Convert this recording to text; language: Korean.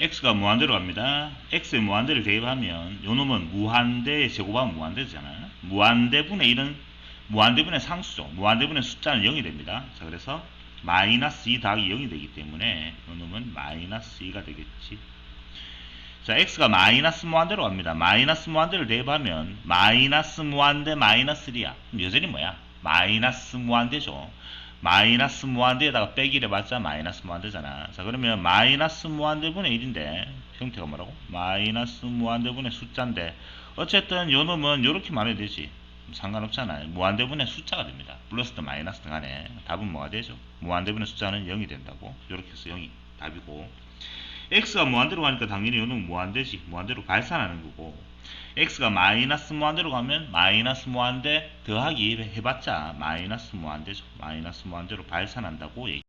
x가 무한대로 갑니다. x에 무한대를 대입하면 요 놈은 무한대의 제곱하면 무한대잖아요. 무한대분의 1은 무한대분의 상수죠. 무한대분의 숫자는 0이 됩니다. 자 그래서 마이너스 2 더하기 0이 되기 때문에 요 놈은 마이너스 2가 되겠지. 자 x가 마이너스 무한대로 갑니다. 마이너스 무한대를 대입하면 마이너스 무한대 마이너스 1이야. 그럼 여전히 뭐야? 마이너스 무한대죠. 마이너스 무한대에다가 빼기를 해봤자 마이너스 무한대잖아. 자 그러면 마이너스 무한대분의 1인데 형태가 뭐라고? 마이너스 무한대분의 숫자인데 어쨌든 요 놈은 요렇게 말해야 되지. 상관없잖아요. 무한대분의 숫자가 됩니다. 플러스든 마이너스든 간에 답은 뭐가 되죠? 무한대분의 숫자는 0이 된다고. 요렇게 해서 0이 답이고 x가 무한대로 가니까 당연히 요놈은 무한대지. 무한대로 발산하는 거고 x가 마이너스 무한대로 가면 마이너스 무한대 더하기 해봤자 마이너스 무한대죠. 마이너스 무한대로 발산한다고 얘기.